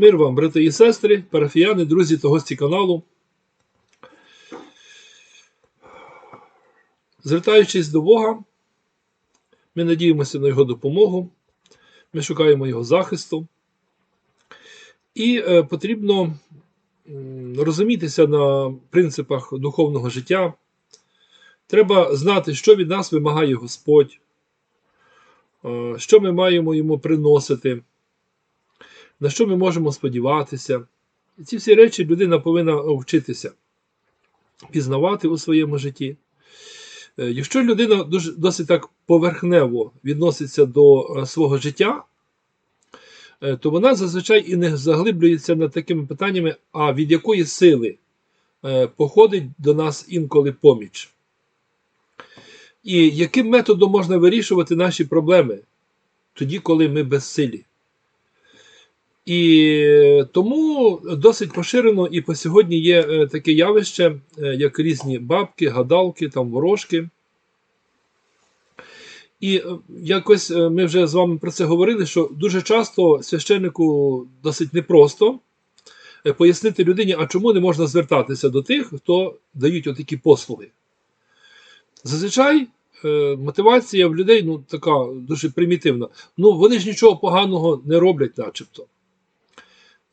Мир вам, брати і сестри, парафіяни, друзі та гості каналу. Звертаючись до Бога, ми надіємося на Його допомогу, ми шукаємо Його захисту. І е, потрібно розумітися на принципах духовного життя. Треба знати, що від нас вимагає Господь, е, що ми маємо йому приносити на що ми можемо сподіватися. Ці всі речі людина повинна вчитися пізнавати у своєму житті. Е, Якщо людина досить так поверхнево відноситься до е, свого життя, е, то вона зазвичай і не заглиблюється над такими питаннями, а від якої сили походить до нас інколи поміч. І яким методом можна вирішувати наші проблеми тоді, коли ми безсилі. І тому досить поширено і по сьогодні є е, таке явище, е, як різні бабки, гадалки, там ворожки. І е, якось ми вже з вами про це говорили, що дуже часто священнику досить непросто пояснити людині, а чому не можна звертатися до тих, хто дають отакі послуги. Зазвичай мотивація в людей ну, така дуже примітивна. Ну, вони ж нічого поганого не роблять, начебто.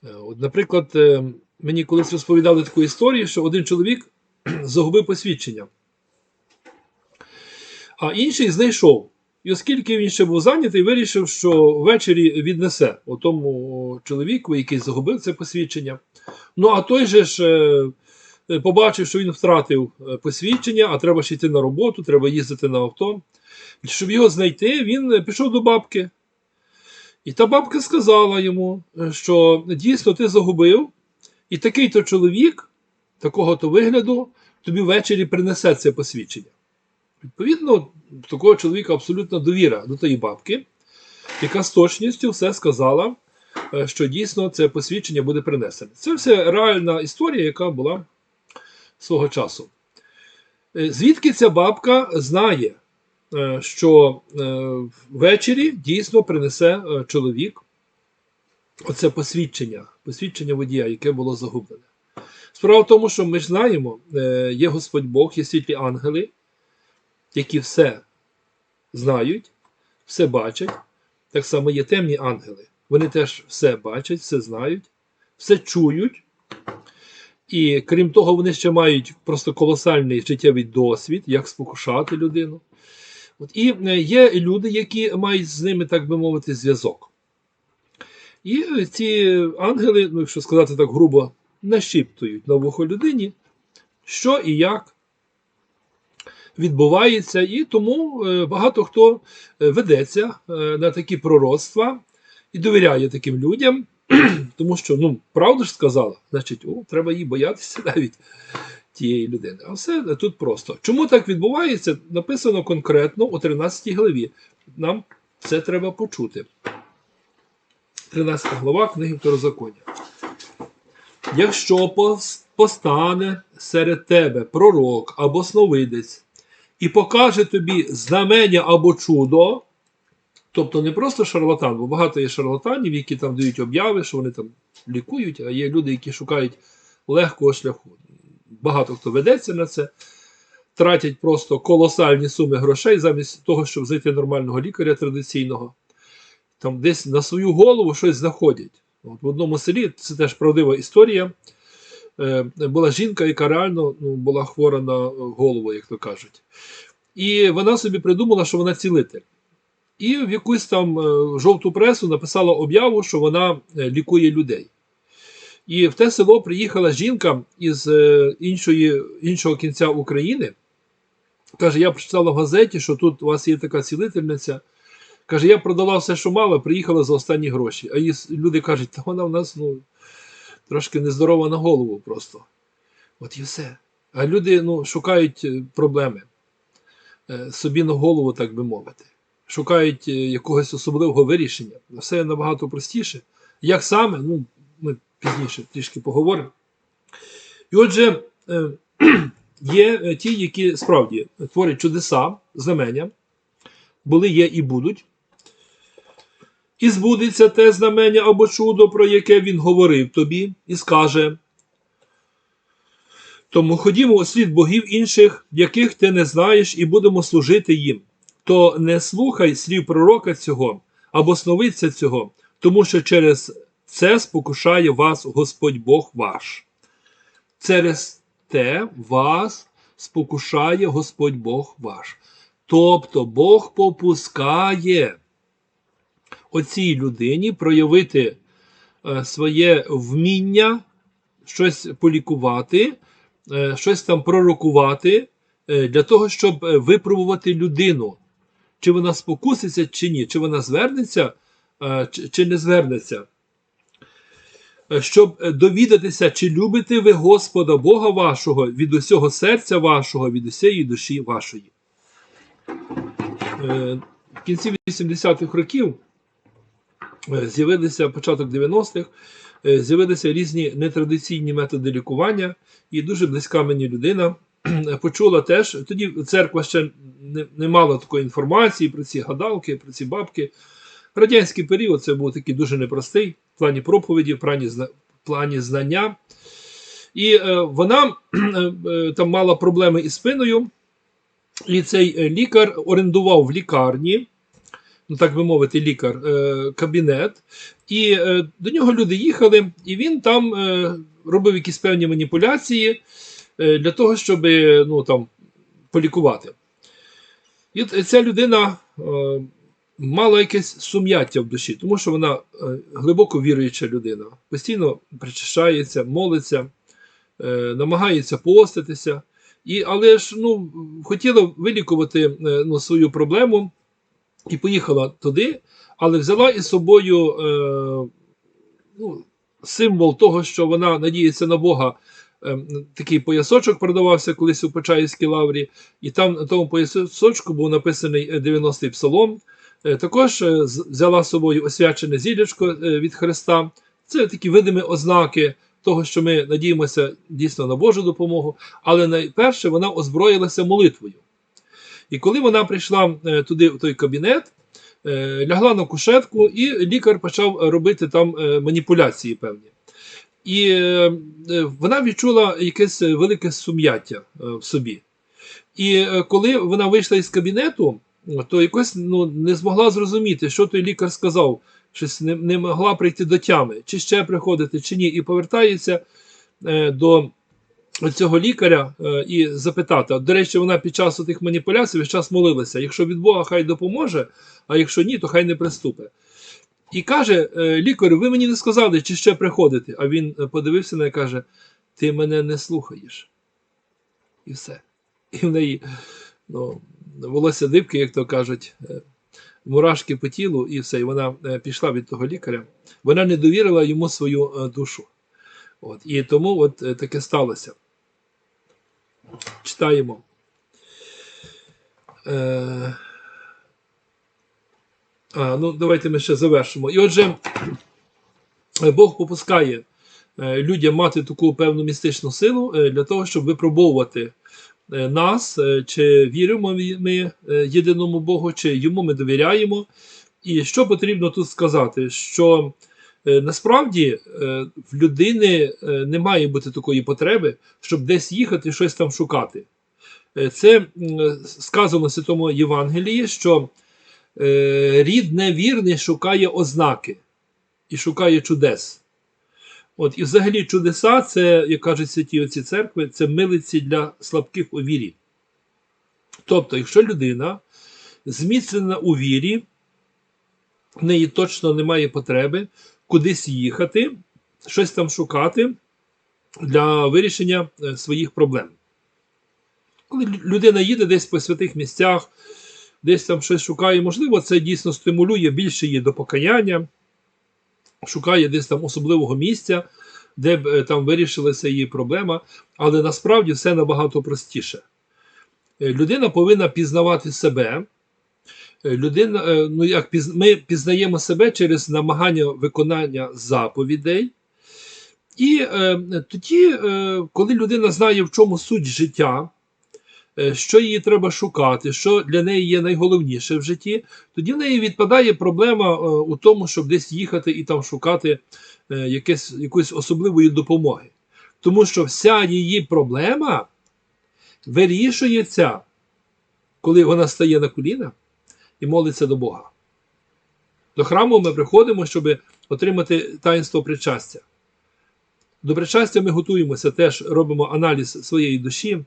Е, наприклад, е, мені колись розповідали таку історію, що один чоловік загубив посвідчення, а інший знайшов. І оскільки він ще був зайнятий, вирішив, що ввечері віднесе тому чоловіку, який загубив це посвідчення. Ну, а той же ж е, побачив, що він втратив посвідчення, а треба ж йти на роботу, треба їздити на авто. Щоб його знайти, він пішов до бабки. І та бабка сказала йому, е, що дійсно ти загубив, і такий-то чоловік, такого-то вигляду, тобі ввечері принесе це посвідчення. Відповідно, такого чоловіка абсолютна довіра до тої бабки, яка з точністю все сказала, е, що дійсно це посвідчення буде принесене. Це все реальна історія, яка була свого часу. Е, Звідки ця бабка знає, що е, ввечері дійсно принесе е, чоловік оце посвідчення, посвідчення водія, яке було загублене. Справа в тому, що ми ж знаємо, е, є Господь Бог, є світлі ангели, які все знають, все бачать. Так само є темні ангели. Вони теж все бачать, все знають, все чують. І крім того, вони ще мають просто колосальний життєвий досвід, як спокушати людину. От, і е, є люди, які мають з ними, так би мовити, зв'язок. І ці ангели, ну, якщо сказати так грубо, нашіптують на вухо людині, що і як відбувається, і тому е, багато хто е, ведеться на такі пророцтва і довіряє таким людям, тому що, ну, правда ж сказала, значить, о, треба їй боятися навіть тієї людини. А все тут просто. Чому так відбувається? Написано конкретно у 13 главі. Нам це треба почути. 13 глава книги Второзаконня. Якщо постане серед тебе пророк або сновидець і покаже тобі знамення або чудо, тобто не просто шарлатан, бо багато є шарлатанів, які там дають обяви, що вони там лікують, а є люди, які шукають легкого шляху. Багато хто ведеться на це, тратять просто колосальні суми грошей замість того, щоб знайти нормального лікаря традиційного. Там десь на свою голову щось знаходять. От в одному селі це теж правдива історія. Е, була жінка, яка реально ну, була хвора на голову, як то кажуть. І вона собі придумала, що вона цілитель. І в якусь там е, жовту пресу написала об'яву, що вона е, лікує людей. І в те село приїхала жінка із е, іншої, іншого кінця України. Каже: я прочитала в газеті, що тут у вас є така цілительниця. Каже, я продала все, що мала, приїхала за останні гроші. А її люди кажуть, та вона в нас ну, трошки нездорова на голову просто. От і все. А люди ну, шукають е, проблеми е, собі на голову, так би мовити. Шукають якогось особливого вирішення. Все набагато простіше. Як саме, ну, ми пізніше трішки поговоримо. І отже, е, є е, ті, які справді творять чудеса, знамення, були, є і будуть. і збудеться те знамення або чудо, про яке він говорив тобі, і скаже. Тому ходімо у слід богів інших, яких ти не знаєш, і будемо служити їм. То не слухай слів пророка цього або сновидця цього, тому що через це спокушає вас Господь Бог ваш. Через те вас спокушає Господь Бог ваш. Тобто Бог попускає оцій людині проявити е, своє вміння щось полікувати, е, щось там пророкувати е, для того, щоб випробувати людину, чи вона спокуситься, чи ні, чи вона звернеться, чи не звернеться. Е, Щоб е, довідатися, чи любите ви Господа Бога вашого від усього серця вашого, від усієї душі вашої. Е, В кінці 80-х років з'явилися початок 90-х, е, з'явилися різні нетрадиційні методи лікування, і дуже близька мені людина почула теж. Тоді церква ще не, не мала такої інформації про ці гадалки, про ці бабки. Радянський період це був такий дуже непростий в плані проповіді, в плані, в плані знання. І е, вона е, е, там мала проблеми із спиною, і цей е, лікар орендував в лікарні, ну так би мовити, лікар, е, кабінет. І е, до нього люди їхали, і він там е, робив якісь певні маніпуляції е, для того, щоб ну, там, полікувати. І ця людина е, мала якесь сум'яття в душі, тому що вона е, глибоко віруюча людина, постійно причащається, молиться, е, намагається поститися. І, але ж ну, хотіла вилікувати е, ну, свою проблему і поїхала туди, але взяла із собою е, ну, символ того, що вона надіється на Бога. Е, Такий поясочок продавався колись у Почаївській лаврі, і там на тому поясочку був написаний е, 90-й псалом. Е, Також е, взяла з собою освячене зілячко е, від Христа. Це такі видимі ознаки того, що ми надіємося дійсно на Божу допомогу. Але найперше вона озброїлася молитвою. І коли вона прийшла туди, в той кабінет, лягла на кушетку, і лікар почав робити там маніпуляції певні. І вона відчула якесь велике сум'яття в собі. І коли вона вийшла із кабінету, то якось ну, не змогла зрозуміти, що той лікар сказав, щось не, не могла прийти до тями, чи ще приходити, чи ні. І повертається е, до цього лікаря е, і запитати. До речі, вона під час тих маніпуляцій весь час молилася: якщо від Бога хай допоможе, а якщо ні, то хай не приступить. І каже е, лікарю, ви мені не сказали, чи ще приходити. А він е, подивився на і каже: Ти мене не слухаєш. І все. І в неї ну, волосся дибки, як то кажуть, е, мурашки по тілу, і все. І вона е, пішла від того лікаря. Вона не довірила йому свою е, душу. От. І тому от таке сталося. Читаємо. Е... А, ну, давайте ми ще завершимо. І отже, Бог попускає людям мати таку певну містичну силу для того, щоб випробовувати нас, е, чи віримо ми е, єдиному Богу, чи йому ми довіряємо. І що потрібно тут сказати? Що е, насправді е, в людини е, не має бути такої потреби, щоб десь їхати щось там шукати. Е, Це сказано в Святому Євангелії, що е, рід невірний шукає ознаки і шукає чудес. От, і взагалі чудеса, це, як кажуть святі оці церкви, це милиці для слабких у вірі. Тобто, якщо людина зміцнена у вірі, в неї точно немає потреби кудись їхати, щось там шукати для вирішення е, своїх проблем. Коли людина їде десь по святих місцях, десь там щось шукає, можливо, це дійсно стимулює більше її до покаяння, шукає десь там особливого місця, де б е, там вирішилася її проблема, але насправді все набагато простіше. Е, Людина повинна пізнавати себе. Е, Людина, ну як ми пізнаємо себе через намагання виконання заповідей. І е, тоді, е, коли людина знає, в чому суть життя, що її треба шукати, що для неї є найголовніше в житті, тоді в неї відпадає проблема е, у тому, щоб десь їхати і там шукати е, якесь, якоїсь особливої допомоги. Тому що вся її проблема вирішується, коли вона стає на коліна і молиться до Бога. До храму ми приходимо, щоб отримати таїнство причастя. До причастя ми готуємося, теж робимо аналіз своєї душі,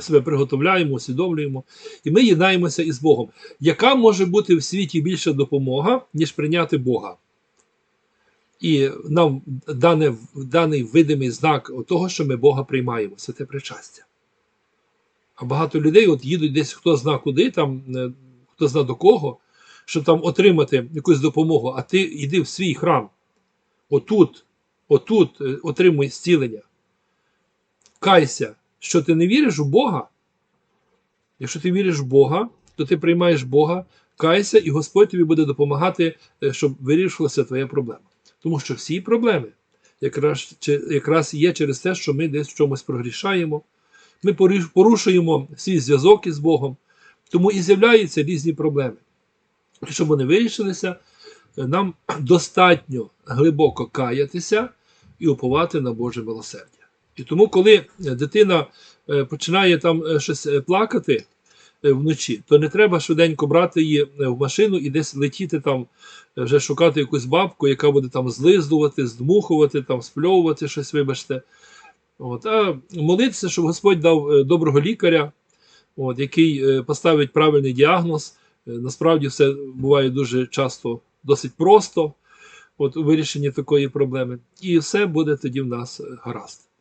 себе приготовляємо, усвідомлюємо, і ми єднаємося із Богом. Яка може бути в світі більша допомога, ніж прийняти Бога? І нам дане, даний видимий знак того, що ми Бога приймаємо, це те причастя. А багато людей от їдуть десь хто зна куди, там, е, хто зна до кого, щоб там отримати якусь допомогу, а ти йди в свій храм. Отут, отут е, отримуй зцілення. Кайся, що ти не віриш у Бога. Якщо ти віриш в Бога, то ти приймаєш Бога, кайся, і Господь тобі буде допомагати, е, щоб вирішилася твоя проблема. Тому що всі проблеми якраз, якраз є через те, що ми десь в чомусь прогрішаємо, ми порушуємо свій зв'язок із Богом, тому і з'являються різні проблеми. І щоб вони вирішилися, е, нам достатньо глибоко каятися і уповати на Боже милосердя. І тому, коли е, дитина е, починає там е, щось плакати вночі, то не треба швиденько брати її в машину і десь летіти там, вже шукати якусь бабку, яка буде там злиздувати, здмухувати, там спльовувати щось, вибачте. От, а молитися, щоб Господь дав доброго лікаря, от, який поставить правильний діагноз. Насправді все буває дуже часто досить просто от, у вирішенні такої проблеми. І все буде тоді в нас гаразд.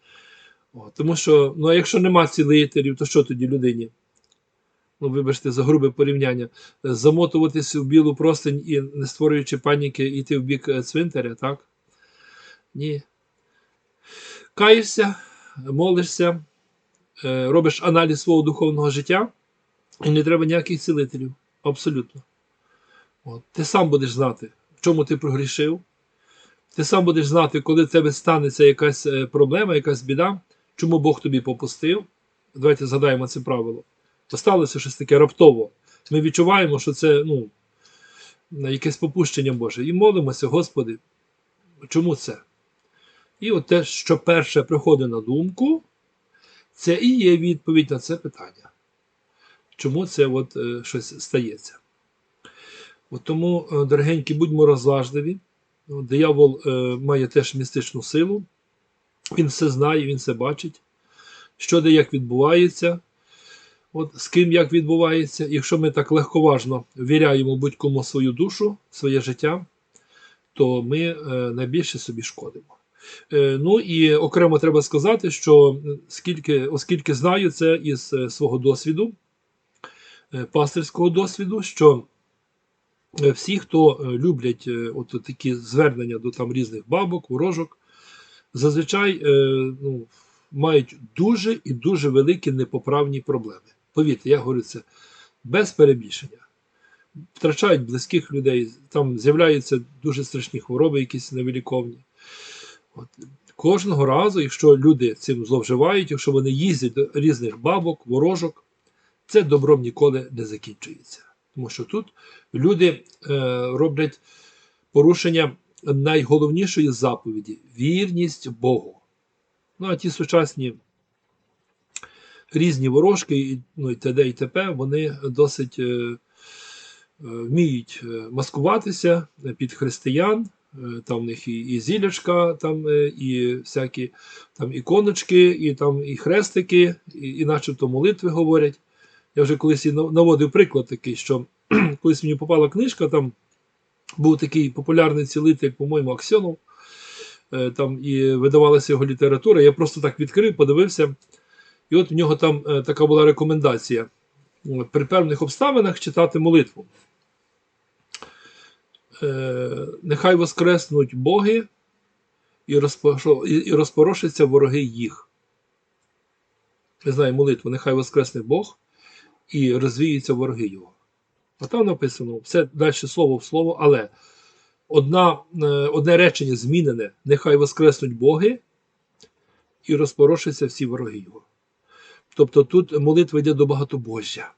От, тому що, ну, а якщо нема цілителів, то що тоді людині? Ну, вибачте, за грубе порівняння, замотуватися в білу простинь і не створюючи паніки, йти в бік е, цвинтаря, так? Ні. Каєшся, молишся, е, робиш аналіз свого духовного життя, і не треба ніяких цілителів. Абсолютно. От. Ти сам будеш знати, в чому ти прогрішив. Ти сам будеш знати, коли в тебе станеться якась е, проблема, якась біда, чому Бог тобі попустив. Давайте згадаємо це правило. То сталося щось таке раптово. Ми відчуваємо, що це ну, якесь попущення Боже. І молимося, Господи, чому це? І от те, що перше приходить на думку, це і є відповідь на це питання. Чому це от, е, щось стається? От тому, е, дорогенькі, будьмо розважливі. Диявол е, має теж містичну силу, він все знає, він все бачить, що де як відбувається, от, з ким як відбувається. Якщо ми так легковажно віряємо будь-кому свою душу, своє життя, то ми е, найбільше собі шкодимо. Е, ну і окремо треба сказати, що скільки, оскільки знаю це із е, свого досвіду, е, пастирського досвіду, що е, всі, хто е, люблять от такі звернення до там різних бабок, ворожок, зазвичай е, ну, мають дуже і дуже великі непоправні проблеми. Повірте, я говорю це без перебільшення. Втрачають близьких людей, там з'являються дуже страшні хвороби, якісь невиліковні. От. Кожного разу, якщо люди цим зловживають, якщо вони їздять до різних бабок, ворожок, це добром ніколи не закінчується. Тому що тут люди е, роблять порушення найголовнішої заповіді вірність Богу. Ну, а ті сучасні різні ворожки, ну, і т.д. і т.п., вони досить е, е, вміють е, маскуватися під християн. Е, Там в них і, і зілячка, там, і всякі там іконочки, і там і хрестики, і, і начебто молитви говорять. Я вже колись і наводив приклад такий, що колись мені попала книжка, там був такий популярний цілитель, по-моєму, Аксьонов. Е, Там і видавалася його література. Я просто так відкрив, подивився. І от в нього там е, така була рекомендація при певних обставинах читати молитву. Е, Нехай воскреснуть боги і, розпорошаться вороги їх. Я знаю молитву, нехай воскресне Бог і розвіються вороги його. А там написано все далі слово в слово, але одна, е, одне речення змінене: нехай воскреснуть боги і розпорошаться всі вороги його. Тобто тут молитва йде до багатобожжя.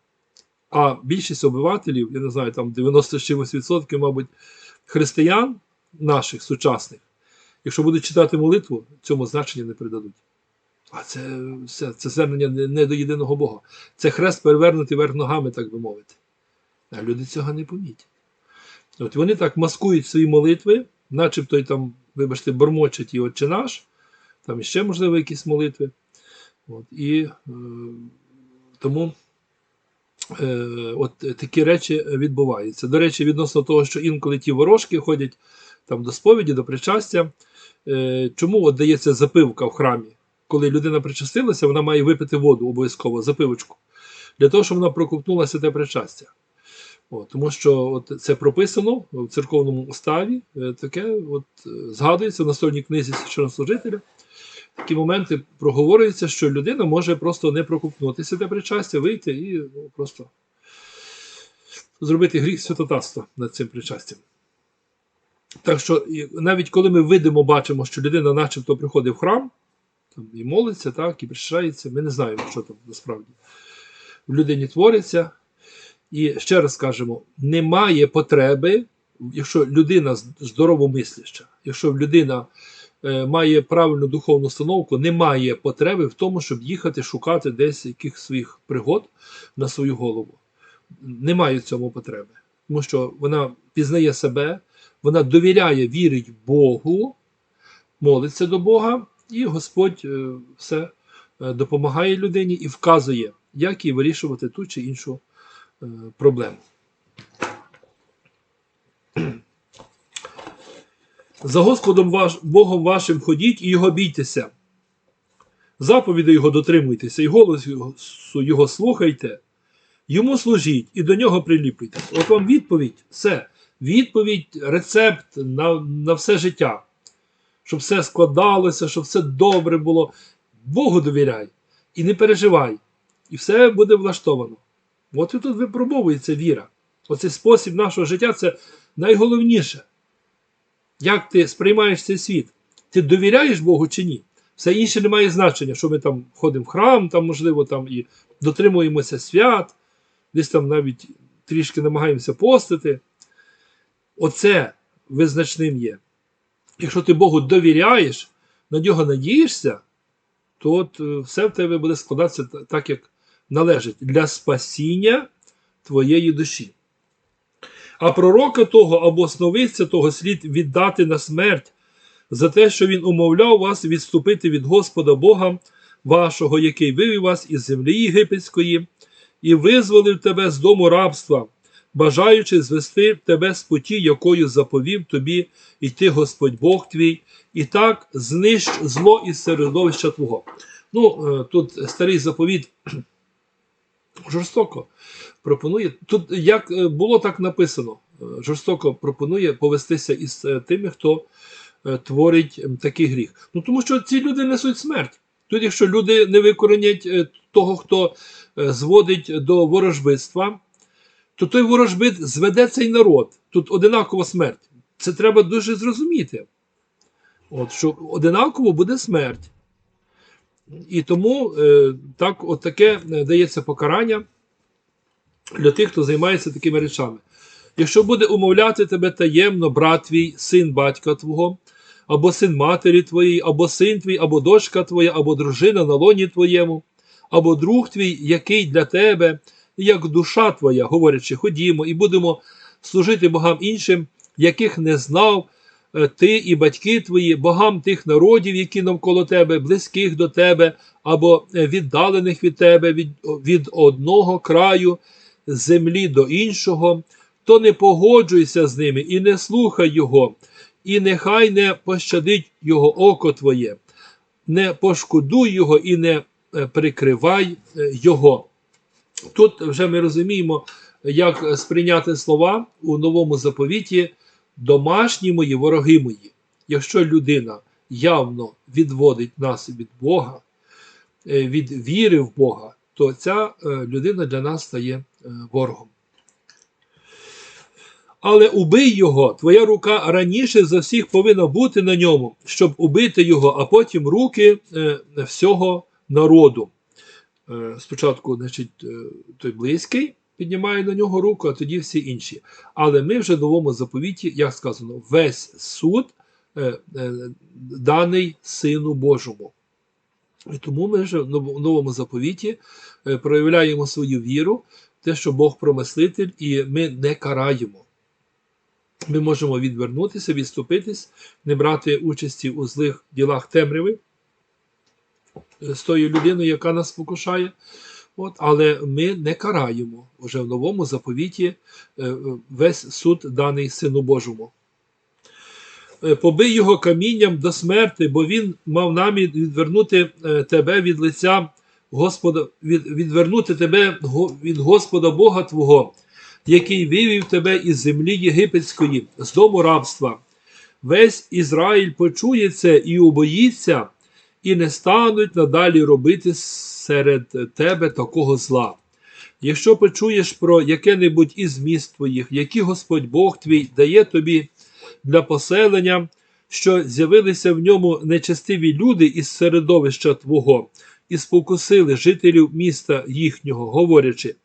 А більшість обивателів, я не знаю, там 96%, мабуть, християн наших сучасних, якщо будуть читати молитву, цьому значення не придадуть. А це, це, це звернення не, не до єдиного Бога. Це хрест перевернутий верх ногами, так би мовити. А люди цього не помітять. От вони так маскують свої молитви, начебто й там, вибачте, бормочуть і Отче наш, там іще, можливо, якісь молитви. От, і е, тому е, от такі речі відбуваються. До речі, відносно того, що інколи ті ворожки ходять там до сповіді, до причастя. Е, чому от дається запивка в храмі? Коли людина причастилася, вона має випити воду обов'язково, запивочку, для того, щоб вона проковтнулася те причастя. От, тому що от це прописано в церковному уставі, е, таке от, е, згадується в настольній книзі священнослужителя. Такі моменти проговорюються, що людина може просто не прокупнутися те причастя, вийти і ну, просто зробити гріх святотатства над цим причастям. Так що, навіть коли ми видимо, бачимо, що людина начебто приходить в храм, там і молиться, так, і причащається, ми не знаємо, що там насправді в людині твориться. І ще раз скажемо: немає потреби, якщо людина здоровомисляща, якщо людина е, має правильну духовну установку, немає потреби в тому, щоб їхати шукати десь яких своїх пригод на свою голову. Немає в цьому потреби. Тому що вона пізнає себе, вона довіряє, вірить Богу, молиться до Бога, і Господь е, все е, допомагає людині і вказує, як їй вирішувати ту чи іншу е, проблему. За Господом ваш, Богом вашим ходіть і його бійтеся. Заповіді його дотримуйтеся, і голосу його, його слухайте, йому служіть і до нього приліплюйтесь. От вам відповідь, все. Відповідь, рецепт на, на все життя. Щоб все складалося, щоб все добре було. Богу довіряй і не переживай. І все буде влаштовано. От і тут випробовується віра. Оцей спосіб нашого життя це найголовніше. Як ти сприймаєш цей світ? Ти довіряєш Богу чи ні? Все інше не має значення, що ми там ходимо в храм, там, можливо, там і дотримуємося свят, десь там навіть трішки намагаємося постити. Оце визначним є. Якщо ти Богу довіряєш, на нього надієшся, то от е, все в тебе буде складатися так, як належить для спасіння твоєї душі. А пророка того або сновидця того слід віддати на смерть за те, що він умовляв вас відступити від Господа Бога вашого, який вивів вас із землі єгипетської, і визволив тебе з дому рабства, бажаючи звести тебе з путі, якою заповів тобі йти Господь Бог твій, і так знищ зло із середовища Твого. Ну, е, тут старий заповіт жорстоко пропонує. Тут як е, було так написано, е, жорстоко пропонує повестися із е, тими, хто творить такий гріх. Ну тому що ці люди несуть смерть. Тут, якщо люди не викоренять того, хто зводить до ворожбитства, то той ворожбит зведе цей народ. Тут одинакова смерть. Це треба дуже зрозуміти. От, що одинаково буде смерть. І тому е, так, от таке е, дається покарання для тих, хто займається такими речами. Якщо буде умовляти тебе таємно брат твій, син батька твого, або син матері твоєї, або син твій, або дочка твоя, або дружина на лоні твоєму, або друг твій, який для тебе, як душа твоя, говорячи, ходімо і будемо служити богам іншим, яких не знав ти і батьки твої, богам тих народів, які навколо тебе, близьких до тебе, або е, віддалених від тебе від, від одного краю землі до іншого, то не погоджуйся з ними і не слухай його, і нехай не пощадить його око твоє, не пошкодуй його і не е, прикривай е, його. Тут вже ми розуміємо, як сприйняти слова у новому заповіті домашні мої, вороги мої. Якщо людина явно відводить нас від Бога, е, від віри в Бога, то ця е, людина для нас стає е, ворогом. Але убий його, твоя рука раніше за всіх повинна бути на ньому, щоб убити його, а потім руки всього народу. Спочатку, значить, той близький піднімає на нього руку, а тоді всі інші. Але ми вже в новому заповіті, як сказано, весь суд е, е, даний Сину Божому. І тому ми вже в новому заповіті е, проявляємо свою віру, те, що Бог промислитель, і ми не караємо. Ми можемо відвернутися, відступитись, не брати участі у злих ділах темряви е, з тою людиною, яка нас спокушає. От, але ми не караємо вже в новому заповіті е, е, весь суд даний Сину Божому. Е, Побий його камінням до смерти, бо він мав намір відвернути тебе від лиця Господа, від, відвернути тебе від Господа Бога Твого, який вивів тебе із землі єгипетської, з дому рабства. Весь Ізраїль почує це і убоїться, і не стануть надалі робити серед тебе такого зла. Якщо почуєш про яке-небудь із міст твоїх, які Господь Бог твій дає тобі для поселення, що з'явилися в ньому нечестиві люди із середовища Твого, і спокусили жителів міста їхнього, говорячи: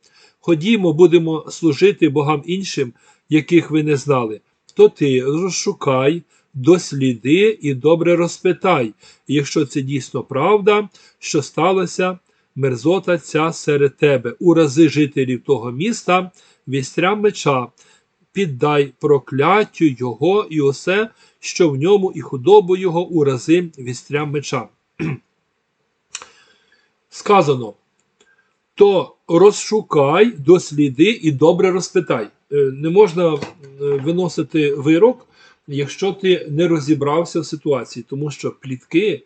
Ходімо, будемо служити богам іншим, яких ви не знали, то ти розшукай, досліди і добре розпитай, якщо це дійсно правда, що сталося мерзота ця серед тебе, урази жителів того міста, вістрям меча, піддай прокляттю його і усе, що в ньому, і худобу його урази вістрям меча. Сказано, то розшукай, досліди і добре розпитай. Е, Не можна е, виносити вирок, якщо ти не розібрався в ситуації, тому що плітки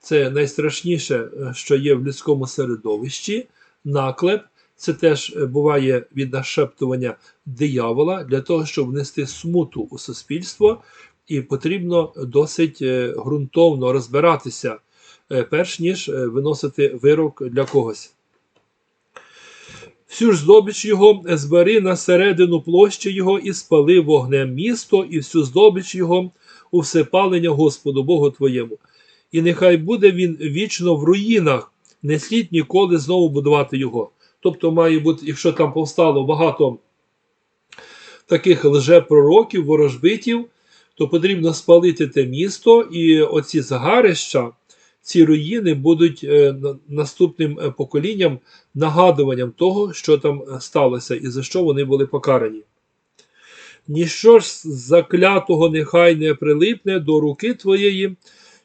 це найстрашніше, е, що є в людському середовищі, наклеп. Це теж е, буває від нашептування диявола для того, щоб внести смуту у суспільство, і потрібно досить е, ґрунтовно розбиратися, перш ніж виносити вирок для когось. Всю ж здобич його збери на середину площі його і спали вогнем місто, і всю здобич його у всепалення Господу Богу твоєму. І нехай буде він вічно в руїнах, не слід ніколи знову будувати його. Тобто, має бути, якщо там повстало багато таких лжепророків, ворожбитів, то потрібно спалити те місто, і оці загарища, ці руїни будуть е, наступним е, поколінням нагадуванням того, що там е, сталося і за що вони були покарані. Ніщо ж заклятого нехай не прилипне до руки твоєї,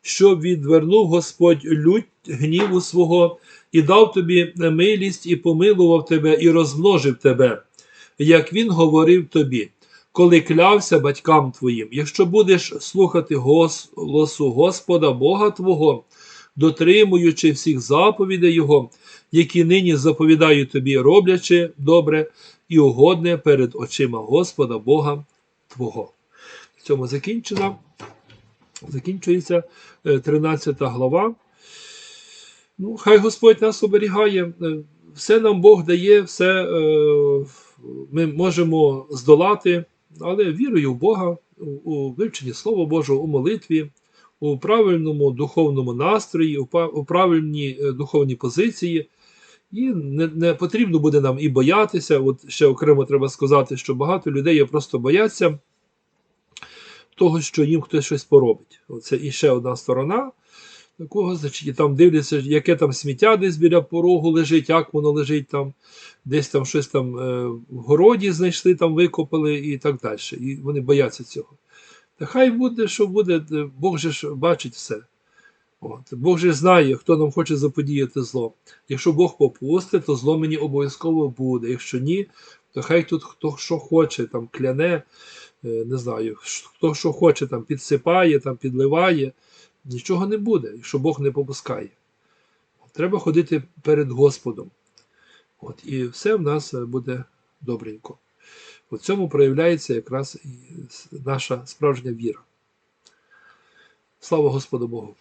щоб відвернув Господь лють гніву свого, і дав тобі милість, і помилував тебе, і розмножив тебе, як він говорив тобі, коли клявся батькам твоїм. Якщо будеш слухати голосу Господа Бога Твого, дотримуючи всіх заповідей Його, які нині заповідаю тобі, роблячи добре і угодне перед очима Господа Бога Твого. В цьому закінчена. Закінчується е, 13 глава. Ну, хай Господь нас оберігає. Е, Все нам Бог дає, все е, ми можемо здолати, але вірою в Бога, у- вивченні Слова Божого, у молитві, у правильному духовному настрої, у правильній е, духовній позиції. І не, не потрібно буде нам і боятися. От ще окремо треба сказати, що багато людей просто бояться того, що їм хтось щось поробить. Це і ще одна сторона такого, значить, і там дивляться, яке там сміття десь біля порогу лежить, як воно лежить там, десь там щось там е, в городі знайшли, там викопали і так далі. І вони бояться цього. Та хай буде, що буде, е, Бог же ж бачить все. От. Бог же знає, хто нам хоче заподіяти зло. Якщо Бог попустить, то зло мені обов'язково буде. Якщо ні, то хай тут хто що хоче, там кляне, е, не знаю, хто що хоче, там підсипає, там підливає. Нічого не буде, якщо Бог не попускає. Треба ходити перед Господом. От, і все в нас е, буде добренько. У цьому проявляється якраз і наша справжня віра. Слава Господу Богу!